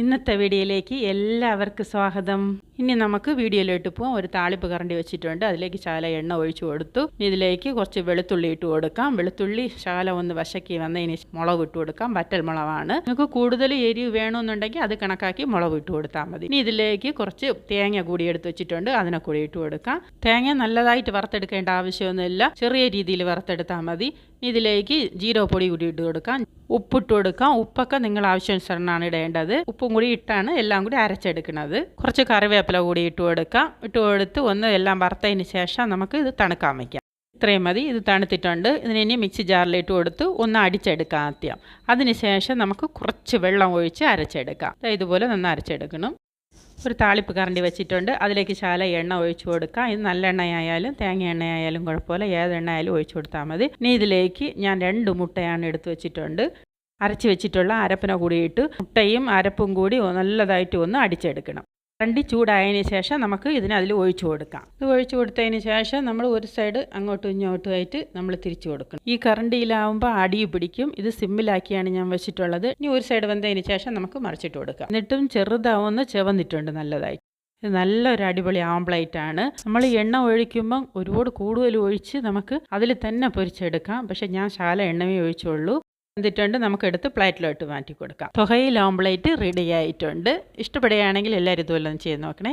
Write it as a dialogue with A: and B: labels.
A: ഇന്നത്തെ വീഡിയോയിലേക്ക് എല്ലാവർക്കും സ്വാഗതം. ഇനി നമുക്ക് വീഡിയോയിലോട്ട് പോകാം ഒരു താളിപ്പ് കറണ്ടി വെച്ചിട്ടുണ്ട്. അതിലേക്ക് ശാല എണ്ണ ഒഴിച്ചു കൊടുത്തു. ഇതിലേക്ക് കുറച്ച് വെളുത്തുള്ളി ഇട്ട് കൊടുക്കാം. വെളുത്തുള്ളി ശാല ഒന്ന് വശക്കി വന്നതിന് മുളക് ഇട്ട് കൊടുക്കാം. വറ്റൽ മുളകാണ്. നിങ്ങൾക്ക് കൂടുതൽ എരിവ് വേണമെന്നുണ്ടെങ്കിൽ അത് കണക്കാക്കി മുളക് ഇട്ട് കൊടുത്താൽ മതി. ഇനി ഇതിലേക്ക് കുറച്ച് തേങ്ങ കൂടി എടുത്ത് വെച്ചിട്ടുണ്ട്. അതിനെ കൂടി ഇട്ട് കൊടുക്കാം. തേങ്ങ നല്ലതായിട്ട് വറുത്തെടുക്കേണ്ട ആവശ്യമൊന്നുമില്ല. ചെറിയ രീതിയിൽ വറുത്തെടുത്താൽ മതി. ഇനി ജീരോ പൊടി കൂടി ഇട്ട് കൊടുക്കാം. ഉപ്പിട്ട് കൊടുക്കാം. ഉപ്പൊക്കെ നിങ്ങൾ ആവശ്യാനുസരണമാണ് ഇടേണ്ടത്. ഉപ്പും കൂടി ഇട്ടാണ് എല്ലാം കൂടി അരച്ചെടുക്കുന്നത്. കുറച്ച് കറിവേപ്പില കൂടി ഇട്ട് കൊടുക്കാം. ഇട്ട് കൊടുത്ത് ഒന്ന് എല്ലാം വറുത്തതിന് ശേഷം നമുക്ക് ഇത് തണുക്കാൻ വയ്ക്കാം ഇത്രയും മതി. ഇത് തണുത്തിട്ടുണ്ട്. ഇതിനെ മിക്സി ജാറിലിട്ട് കൊടുത്ത് ഒന്ന് അടിച്ചെടുക്കാം ആദ്യം. അതിനുശേഷം നമുക്ക് കുറച്ച് വെള്ളം ഒഴിച്ച് അരച്ചെടുക്കാം. ഇതുപോലെ നന്ന് അരച്ചെടുക്കണം. ഒരു താളിപ്പ് കറണ്ടി വെച്ചിട്ടുണ്ട്. അതിലേക്ക് ശാല എണ്ണ ഒഴിച്ചു കൊടുക്കാം. ഇത് നല്ല എണ്ണയായാലും തേങ്ങ എണ്ണയായാലും കുഴപ്പമില്ല. ഏത് എണ്ണയായാലും ഒഴിച്ചു കൊടുത്താൽ മതി. ഇനി ഇതിലേക്ക് ഞാൻ രണ്ട് മുട്ടയാണ് എടുത്തു വെച്ചിട്ടുണ്ട്. അരച്ച് വെച്ചിട്ടുള്ള അരപ്പിനെ കൂടിയിട്ട് മുട്ടയും അരപ്പും കൂടി നല്ലതായിട്ട് ഒന്ന് അടിച്ചെടുക്കണം. കറണ്ടി ചൂടായതിന് ശേഷം നമുക്ക് ഇതിനെ അതിൽ ഒഴിച്ചു കൊടുക്കാം. ഇത് ഒഴിച്ചു കൊടുത്തതിന് ശേഷം നമ്മൾ ഒരു സൈഡ് അങ്ങോട്ടും ഇങ്ങോട്ടും ആയിട്ട് നമ്മൾ തിരിച്ചു കൊടുക്കണം. ഈ കറണ്ടിയിലാവുമ്പോൾ അടി പിടിക്കും. ഇത് സിമ്മിലാക്കിയാണ് ഞാൻ വെച്ചിട്ടുള്ളത്. ഇനി ഒരു സൈഡ് വന്നതിന് ശേഷം നമുക്ക് മറിച്ചിട്ട് കൊടുക്കാം. എന്നിട്ടും ചെറുതാവുന്ന ചെവന്നിട്ടുണ്ട് നല്ലതായി. ഇത് നല്ലൊരു അടിപൊളി ആംപ്ലേറ്റാണ് നമ്മൾ എണ്ണ ഒഴിക്കുമ്പം ഒരുപാട് കൂടുതൽ ഒഴിച്ച് നമുക്ക് അതിൽ തന്നെ പൊരിച്ചെടുക്കാം. പക്ഷെ ഞാൻ ശാല എണ്ണമേ ഒഴിച്ചുള്ളൂ. എന്നിട്ടുണ്ട് നമുക്കെടുത്ത് പ്ലേറ്റിലോട്ട് മാറ്റി കൊടുക്കാം. തുകയിൽ ഓംപ്ലേറ്റ് റെഡി ആയിട്ടുണ്ട്. ഇഷ്ടപ്പെടുകയാണെങ്കിൽ എല്ലാവരും ഇതുപോലെ ഒന്ന് ചെയ്ത് നോക്കണേ.